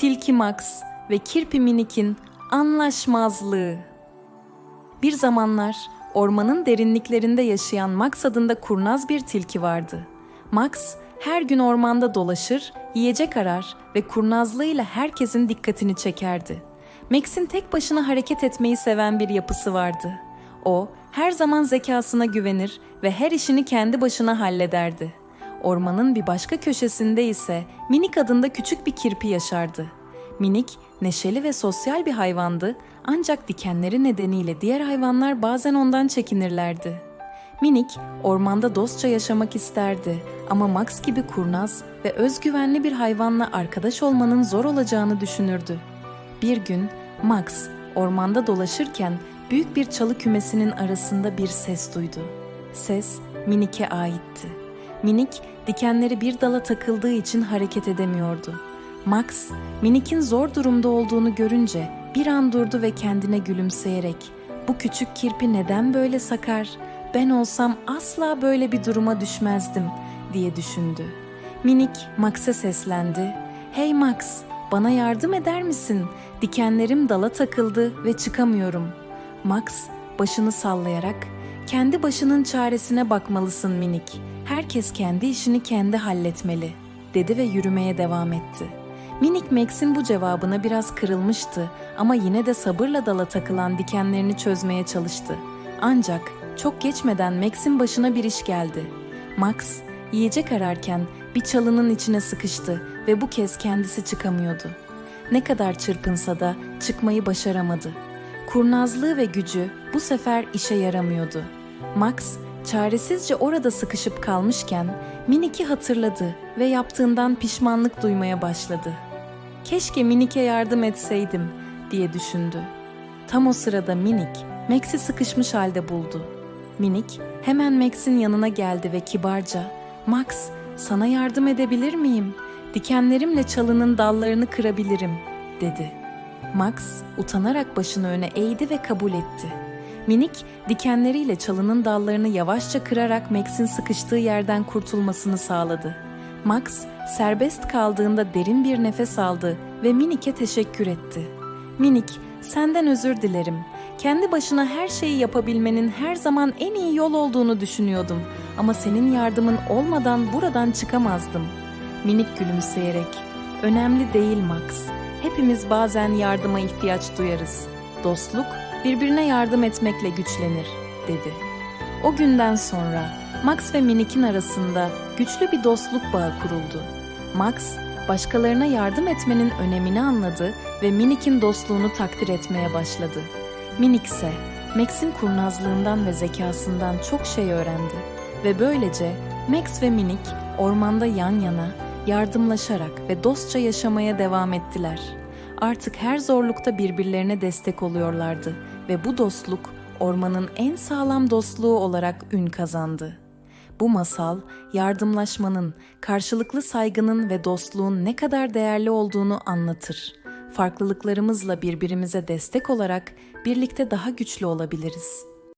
Tilki Max ve Kirpi Minik'in anlaşmazlığı. Bir zamanlar ormanın derinliklerinde yaşayan Max adında kurnaz bir tilki vardı. Max her gün ormanda dolaşır, yiyecek arar ve kurnazlığıyla herkesin dikkatini çekerdi. Max'in tek başına hareket etmeyi seven bir yapısı vardı. O her zaman zekasına güvenir ve her işini kendi başına hallederdi. Ormanın bir başka köşesinde ise Minik adında küçük bir kirpi yaşardı. Minik, neşeli ve sosyal bir hayvandı ancak dikenleri nedeniyle diğer hayvanlar bazen ondan çekinirlerdi. Minik, ormanda dostça yaşamak isterdi ama Max gibi kurnaz ve özgüvenli bir hayvanla arkadaş olmanın zor olacağını düşünürdü. Bir gün Max ormanda dolaşırken büyük bir çalı kümesinin arasında bir ses duydu. Ses Minik'e aitti. Minik dikenleri bir dala takıldığı için hareket edemiyordu. Max, Minik'in zor durumda olduğunu görünce bir an durdu ve kendine gülümseyerek "Bu küçük kirpi neden böyle sakar? Ben olsam asla böyle bir duruma düşmezdim." diye düşündü. Minik Max'e seslendi. "Hey Max, bana yardım eder misin? Dikenlerim dala takıldı ve çıkamıyorum." Max başını sallayarak kendi başının çaresine bakmalısın minik. Herkes kendi işini kendi halletmeli, dedi ve yürümeye devam etti. Minik Max'in bu cevabına biraz kırılmıştı ama yine de sabırla dala takılan dikenlerini çözmeye çalıştı. Ancak çok geçmeden Max'in başına bir iş geldi. Max, yiyecek ararken bir çalının içine sıkıştı ve bu kez kendisi çıkamıyordu. Ne kadar çırpınsa da çıkmayı başaramadı. Kurnazlığı ve gücü bu sefer işe yaramıyordu. Max çaresizce orada sıkışıp kalmışken Minik'i hatırladı ve yaptığından pişmanlık duymaya başladı. Keşke Minik'e yardım etseydim diye düşündü. Tam o sırada Minik Max'i sıkışmış halde buldu. Minik hemen Max'in yanına geldi ve kibarca "Max, sana yardım edebilir miyim? Dikenlerimle çalının dallarını kırabilirim." dedi. Max utanarak başını öne eğdi ve kabul etti. Minik dikenleriyle çalının dallarını yavaşça kırarak Max'in sıkıştığı yerden kurtulmasını sağladı. Max serbest kaldığında derin bir nefes aldı ve Minik'e teşekkür etti. Minik, senden özür dilerim. Kendi başına her şeyi yapabilmenin her zaman en iyi yol olduğunu düşünüyordum ama senin yardımın olmadan buradan çıkamazdım. Minik gülümseyerek, önemli değil Max. Hepimiz bazen yardıma ihtiyaç duyarız. Dostluk birbirine yardım etmekle güçlenir, dedi. O günden sonra Max ve Minik'in arasında güçlü bir dostluk bağı kuruldu. Max, başkalarına yardım etmenin önemini anladı ve Minik'in dostluğunu takdir etmeye başladı. Minik ise Max'in kurnazlığından ve zekasından çok şey öğrendi ve böylece Max ve Minik ormanda yan yana yardımlaşarak ve dostça yaşamaya devam ettiler. Artık her zorlukta birbirlerine destek oluyorlardı ve bu dostluk ormanın en sağlam dostluğu olarak ün kazandı. Bu masal yardımlaşmanın, karşılıklı saygının ve dostluğun ne kadar değerli olduğunu anlatır. Farklılıklarımızla birbirimize destek olarak birlikte daha güçlü olabiliriz